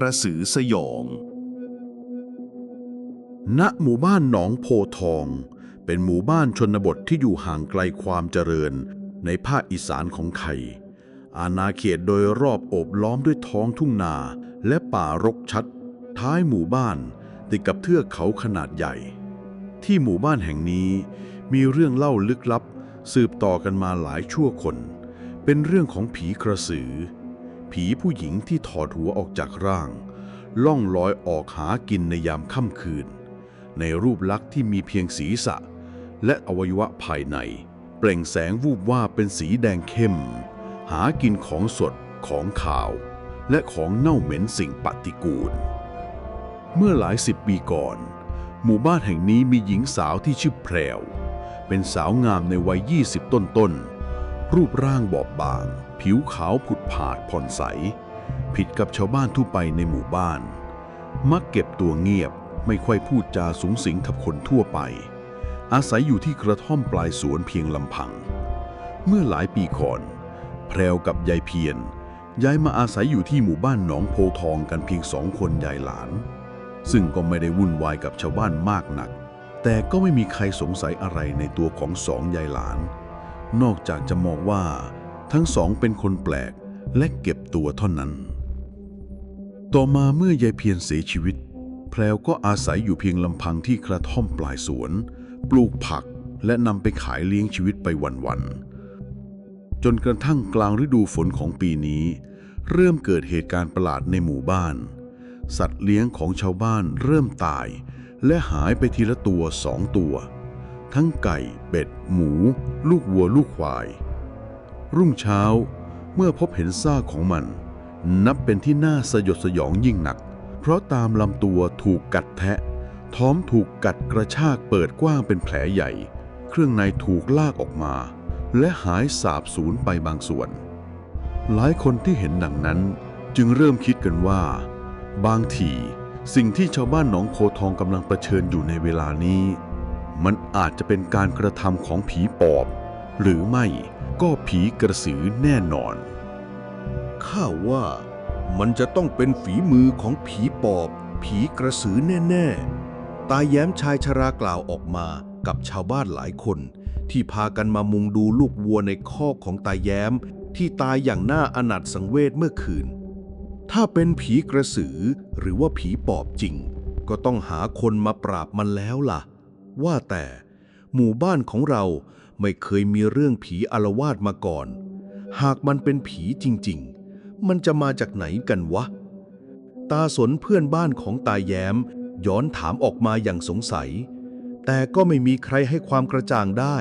กระสือสยอง ณ หมู่บ้านหนองโพทอง เป็นหมู่บ้านชนบทที่อยู่ห่างไกลความเจริญ ในภาคอีสานของไทย อาณาเขตโดยรอบโอบล้อมด้วยท้องทุ่งนาและป่ารกชัด ท้ายหมู่บ้านติดกับเทือกเขาขนาดใหญ่ ที่หมู่บ้านแห่งนี้มีเรื่องเล่าลึกลับ สืบต่อกันมาหลายชั่วคน เป็นเรื่องของผีกระสือ ผีผู้หญิงที่ถอดหัวออกจากร่าง ล่องลอยออกหากินในยามค่ำคืน ในรูปลักษณ์ที่มีเพียงศีรษะ และอวัยวะภายใน เปล่งแสงวูบว่าเป็นสีแดงเข้ม หากินของสดของขาว และของเน่าเหม็นสิ่งปฏิกูล เมื่อหลายสิบปีก่อน หมู่บ้านแห่งนี้มีหญิงสาวที่ชื่อแพรว เป็นสาวงามในวัย 20 ต้นๆรูปร่างบอบบาง ผิวขาวผุดผาดผ่อนใส ผิดกับชาวบ้านทั่วไปในหมู่บ้าน มักเก็บตัวเงียบไม่ค่อยพูดจาสูงสิงกับคนทั่วไป อาศัยอยู่ที่กระท่อมปลายสวนเพียงลำพัง เมื่อหลายปีก่อน แพรวกับยายเพียรย้ายมาอาศัยอยู่ที่หมู่บ้านหนองโพทองกันเพียงสองคนยายหลาน ซึ่งก็ไม่ได้วุ่นวายกับชาวบ้านมากนัก แต่ก็ไม่มีใครสงสัยอะไรในตัวของสองยายหลาน นอกจากจะมองว่า ทั้งสองเป็นคนแปลกและเก็บตัวเท่านั้น ต่อมาเมื่อยายเพียรเสียชีวิต แพรวก็อาศัยอยู่เพียงลำพังที่กระท่อมปลายสวน ปลูกผักและนำไปขายเลี้ยงชีวิตไปวันๆ จนกระทั่งกลางฤดูฝนของปีนี้ เริ่มเกิดเหตุการณ์ประหลาดในหมู่บ้าน สัตว์เลี้ยงของชาวบ้านเริ่มตาย และหายไปทีละตัวสองตัว ทั้งไก่ เป็ด หมู ลูกวัว ลูกควาย รุ่งเช้าเมื่อพบเห็นซากของมัน นับเป็นที่น่าสยดสยองยิ่งหนัก เพราะตามลำตัวถูกกัดแทะ ท้องถูกกัดกระชากเปิดกว้างเป็นแผลใหญ่ เครื่องในถูกลากออกมา และหายสาบสูญไปบางส่วน หลายคนที่เห็นดังนั้นจึงเริ่มคิดกันว่า บางทีสิ่งที่ชาวบ้านหนองโพทองกำลังเผชิญอยู่ในเวลานี้ มันอาจจะเป็นการกระทำของผีปอบ หรือไม่ ก็ผีกระสือแน่นอน ข้าว่ามันจะต้องเป็นฝีมือของผีปอบ ผีกระสือแน่ ๆ ตาแย้มชายชรากล่าวออกมากับชาวบ้านหลายคน ที่พากันมามุงดูลูกวัวในคอกของตาแย้ม ที่ตายอย่างน่าอนาถสังเวชเมื่อคืน ถ้าเป็นผีกระสือหรือว่าผีปอบจริง ก็ต้องหาคนมาปราบมันแล้วล่ะ ว่าแต่ หมู่บ้านของเรา ไม่เคยมีเรื่องผีอารวาสมาก่อน หากมันเป็นผีจริงๆ มันจะมาจากไหนกันวะ ตาสนเพื่อนบ้านของตาแย้ม ย้อนถามออกมาอย่างสงสัย แต่ก็ไม่มีใครให้ความกระจ่างได้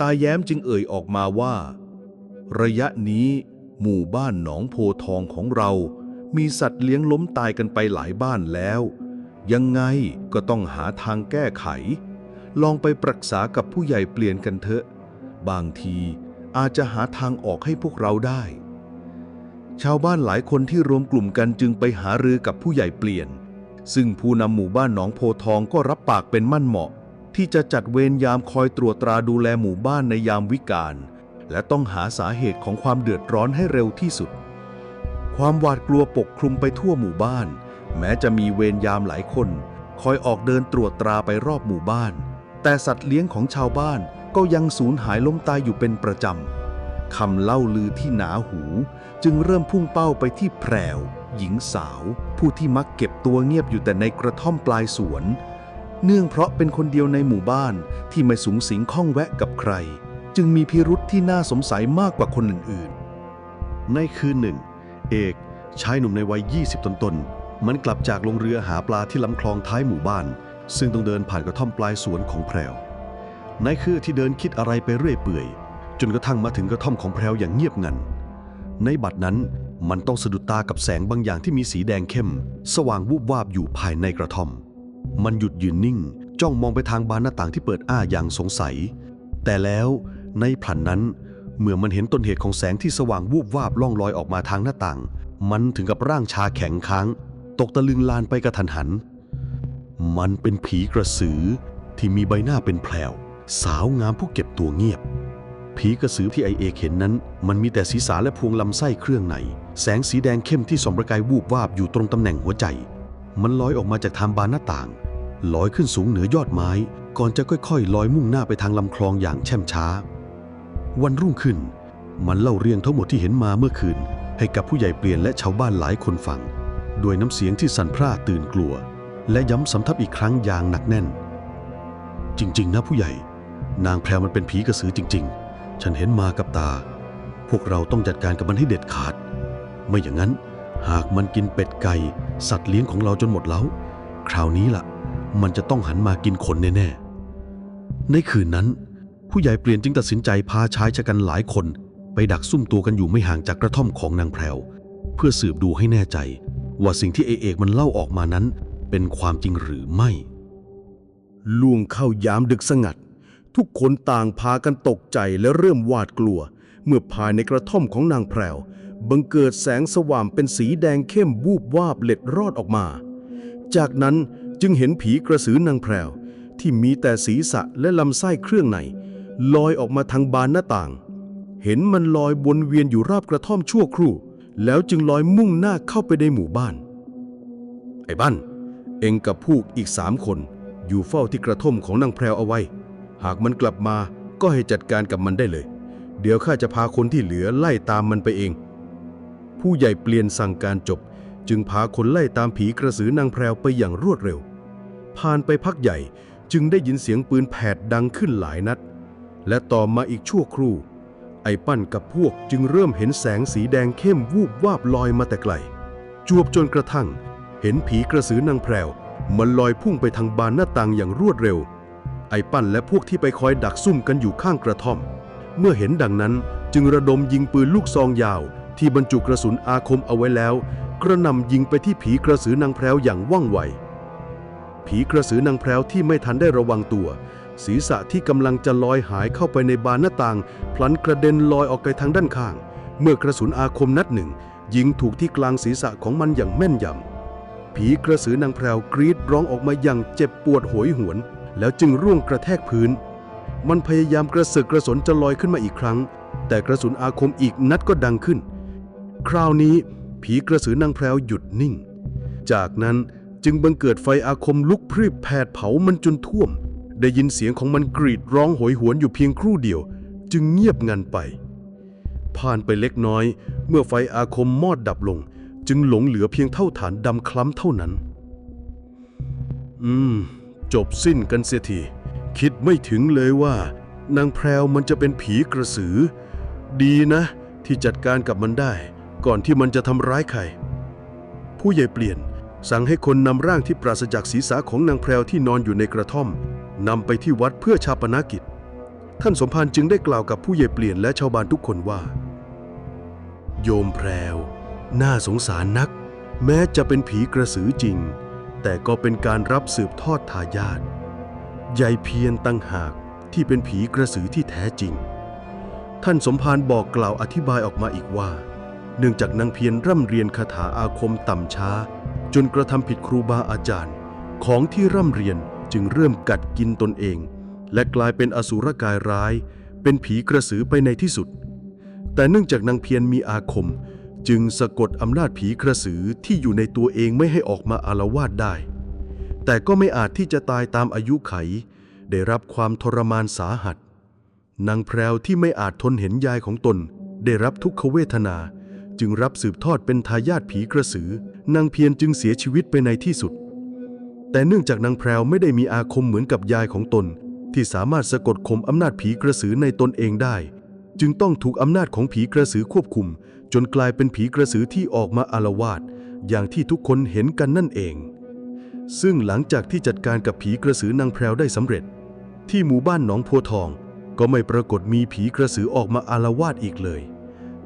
ตาแย้มจึงเอ่ยออกมาว่า ระยะนี้หมู่บ้านหนองโพทองของเรา มีสัตว์เลี้ยงล้มตายกันไปหลายบ้านแล้ว ยังไงก็ต้องหาทางแก้ไข ลองไปปรึกษากับผู้ใหญ่เปลี่ยนกันเถอะ บางทีอาจจะหาทางออกให้พวกเราได้ ชาวบ้านหลายคนที่รวมกลุ่มกันจึงไปหารือกับผู้ใหญ่เปลี่ยน ซึ่งผู้นำหมู่บ้านหนองโพทองก็รับปากเป็นมั่นเหมาะ ที่จะจัดเวรยามคอยตรวจตราดูแลหมู่บ้านในยามวิกาลและต้องหาสาเหตุของความเดือดร้อนให้เร็วที่สุด ความหวาดกลัวปกคลุมไปทั่วหมู่บ้าน แม้จะมีเวรยามหลายคน คอยออกเดินตรวจตราไปรอบหมู่บ้าน แต่สัตว์เลี้ยงของชาวบ้านก็ยังสูญหายล้มตายอยู่เป็นประจำคำเล่าลือที่หนาหูจึงเริ่มพุ่งเป้าไปที่แพรว หญิงสาว ผู้ที่มักเก็บตัวเงียบอยู่แต่ในกระท่อมปลายสวน เนื่องเพราะเป็นคนเดียวในหมู่บ้านที่ไม่สูงสิงข้องแวะกับใคร จึงมีพิรุษที่น่าสงสัยมากกว่าคนอื่นในคืนหนึ่ง เอกชายหนุ่มในวัย 20ต้นๆมันกลับจากลงเรือหาปลาที่ลำคลองท้ายหมู่บ้าน ซึ่งต้องเดินผ่านกระท่อมปลายสวนของแพรวนายคือที่เดินคิดอะไรไปเรื่อยเปื่อย จนกระทั่งมาถึงกระท่อมของแพรวอย่างเงียบงัน ในบัดนั้นมันต้องสะดุดตากับแสงบางอย่างที่มีสีแดงเข้ม สว่างวูบวาบอยู่ภายในกระท่อม มันหยุดยืนนิ่ง จ้องมองไปทางบานหน้าต่างที่เปิดอ้าอย่างสงสัย แต่แล้วในพลันนั้น เมื่อมันเห็นต้นเหตุของแสงที่สว่างวูบวาบล่องลอยออกมาทางหน้าต่าง มันถึงกับร่างชาแข็งค้าง ตกตะลึงลานไปกระทันหัน มันเป็นผีกระสือที่มีใบหน้าเป็นแผลวสาวงามผู้เก็บตัวเงียบ ผีกระสือที่ไอเอกเห็นนั้น มันมีแต่ศีรษะและพวงลำไส้เครื่องใน แสงสีแดงเข้มที่ส่องประกายวูบวาบอยู่ตรงตำแหน่งหัวใจ มันลอยออกมาจากทางบานหน้าต่าง ลอยขึ้นสูงเหนือยอดไม้ ก่อนจะค่อยๆ ลอยมุ่งหน้าไปทางลำคลองอย่างแช่มช้า วันรุ่งขึ้น มันเล่าเรื่องทั้งหมดที่เห็นมาเมื่อคืน ให้กับผู้ใหญ่เปลี่ยนและชาวบ้านหลายคนฟัง ด้วยน้ำเสียงที่สั่นพร่าตื่นกลัว และย้ำสำทับอีกครั้งอย่างหนักแน่น จริง ๆ นะผู้ใหญ่ นางแพรมันเป็นผีกระสือจริง ๆ ฉันเห็นมากับตา พวกเราต้องจัดการกับมันให้เด็ดขาด ไม่อย่างนั้น หากมันกินเป็ดไก่ สัตว์เลี้ยงของเราจนหมดแล้ว คราวนี้ล่ะ มันจะต้องหันมากินคนแน่ๆในคืนนั้น ผู้ใหญ่เปลี่ยนจึงตัดสินใจพาชายชะกันหลายคน ไปดักซุ่มตัวกันอยู่ไม่ห่างจากกระท่อมของนางแพรวเพื่อสืบดูให้แน่ใจว่าสิ่งที่เอเอกมันเล่าออกมานั้น เป็นความจริงหรือไม่ ล่วงเข้ายามดึกสงัด ทุกคนต่างพากันตกใจและเริ่มหวาดกลัว เมื่อภายในกระท่อมของนางแพรวบังเกิดแสงสว่างเป็นสีแดงเข้มวูบวาบเล็ดรอดออกมา จากนั้นจึงเห็นผีกระสือนางแพรวที่มีแต่ศีรษะและลำไส้เครื่องในลอยออกมาทางบานหน้าต่าง เห็นมันลอยวนเวียนอยู่รอบกระท่อมชั่วครู่ แล้วจึงลอยมุ่งหน้าเข้าไปในหมู่บ้าน ไอ้บ้าน เองกับพวกอีกสามคน อยู่เฝ้าที่กระท่อมของนางแพรวเอาไว้ หากมันกลับมาก็ให้จัดการกับมันได้เลย เดี๋ยวข้าจะพาคนที่เหลือไล่ตามมันไปเอง ผู้ใหญ่เปลี่ยนสั่งการจบ จึงพาคนไล่ตามผีกระสือนางแพรวไปอย่างรวดเร็ว ผ่านไปพักใหญ่จึงได้ยินเสียงปืนแผดดังขึ้นหลายนัด และต่อมาอีกชั่วครู่ ไอ้ปั้นกับพวกจึงเริ่มเห็นแสงสีแดงเข้มวูบวาบลอยมาแต่ไกล จวบจนกระทั่ง เห็นผีกระสือนางแพรวมันลอยพุ่งไปทางบานหน้าต่างอย่างรวดเร็ว ไอ้ปั้นและพวกที่ไปคอยดักซุ่มกันอยู่ข้างกระท่อม เมื่อเห็นดังนั้นจึงระดมยิงปืนลูกซองยาว ที่บรรจุกระสุนอาคมเอาไว้แล้ว กระหน่ำยิงไปที่ผีกระสือนางแพรวอย่างว่องไว ผีกระสือนางแพรวที่ไม่ทันได้ระวังตัว ศีรษะที่กำลังจะลอยหายเข้าไปในบานหน้าต่าง พลันกระเด็นลอยออกไปทางด้านข้าง เมื่อกระสุนอาคมนัดหนึ่งยิงถูกที่กลางศีรษะของมันอย่างแม่นยำ ผีกระสือนางแพรวกรีดร้องออกมาอย่างเจ็บปวดโหยหวน แล้วจึงร่วงกระแทกพื้น มันพยายามกระเสือกกระสนจะลอยขึ้นมาอีกครั้ง แต่กระสุนอาคมอีกนัดก็ดังขึ้น คราวนี้ผีกระสือนางแพรวหยุดนิ่ง จากนั้นจึงบังเกิดไฟอาคมลุกพรีบแผดเผามันจนท่วม ได้ยินเสียงของมันกรีดร้องโหยหวนอยู่เพียงครู่เดียว จึงเงียบงันไป ผ่านไปเล็กน้อย เมื่อไฟอาคมมอดดับลง จึงหลงเหลือเพียงเท่าฐานดำคล้ำเท่านั้น อืม จบสิ้นกันเสียที คิดไม่ถึงเลยว่า นางแพรวมันจะเป็นผีกระสือ ดีนะ ที่จัดการกับมันได้ ก่อนที่มันจะทำร้ายใคร ผู้ใหญ่เปลี่ยน สั่งให้คนนำร่างที่ปราศจากศีรษะของนางแพรวที่นอนอยู่ในกระท่อมนำไปที่วัดเพื่อชาปนกิจ ท่านสมภารจึงได้กล่าวกับผู้ใหญ่เปลี่ยนและชาวบ้านทุกคนว่า โยมแพรว น่าสงสารนัก แม้จะเป็นผีกระสือจริง แต่ก็เป็นการรับสืบทอดทายาทยายเพียรตั้งหากที่เป็นผีกระสือที่แท้จริง ท่านสมภารบอกกล่าวอธิบายออกมาอีกว่า เนื่องจากนางเพียรร่ำเรียนคาถาอาคมต่ำช้า จนกระทำผิดครูบาอาจารย์ ของที่ร่ำเรียนจึงเริ่มกัดกินตนเอง และกลายเป็นอสุรกายร้าย เป็นผีกระสือไปในที่สุด แต่เนื่องจากนางเพียรมีอาคม จึงสะกดอำนาจผีกระสือที่อยู่ในตัวเองไม่ให้ออกมาอารวาสได้ แต่ก็ไม่อาจที่จะตายตามอายุไข ได้รับความทรมานสาหัส นางแพรวที่ไม่อาจทนเห็นยายของตน ได้รับทุกขเวทนา จึงรับสืบทอดเป็นทายาทผีกระสือนางเพียรจึงเสียชีวิตไปในที่สุด แต่เนื่องจากนางแพรวไม่ได้มีอาคมเหมือนกับยายของตน ที่สามารถสะกดข่มอำนาจผีกระสือในตนเองได้ จึงต้องถูกอำนาจของผีกระสือควบคุม จนกลายเป็นผีกระสือที่ออกมาอารวาสอย่างที่ทุกคนเห็นกันนั่นเอง ซึ่งหลังจากที่จัดการกับผีกระสือนางแพรวได้สำเร็จ ที่หมู่บ้านหนองโพทอง ก็ไม่ปรากฏมีผีกระสือออกมาอารวาสอีกเลย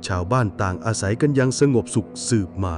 ชาวบ้านต่างอาศัยกันอยังสงบสุขสืบมา